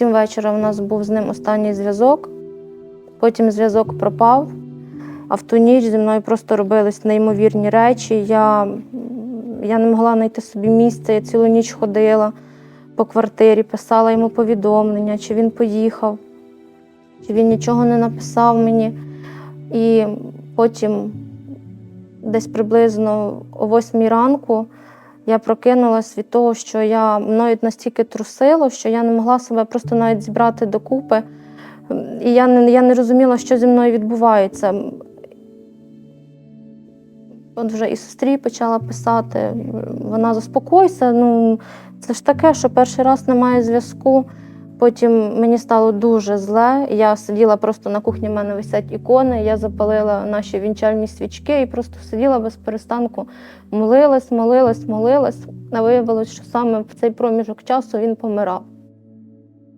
сім вечора у нас був з ним останній зв'язок. Потім зв'язок пропав. А в ту ніч зі мною просто робились неймовірні речі. Я, я не могла знайти собі місця, я цілу ніч ходила по квартирі, писала йому повідомлення, чи він поїхав, чи він нічого не написав мені. І потім, десь приблизно о восьмій ранку, я прокинулась від того, що я мною настільки трусило, що я не могла себе просто навіть зібрати докупи. І я не, я не розуміла, що зі мною відбувається. От вже і сестрі почала писати, вона заспокойся. Ну, це ж таке, що перший раз немає зв'язку. Потім мені стало дуже зле. Я сиділа просто на кухні, в мене висять ікони. Я запалила наші вінчальні свічки і просто сиділа без перестанку, молилась, молилась, молилась. А виявилось, що саме в цей проміжок часу він помирав.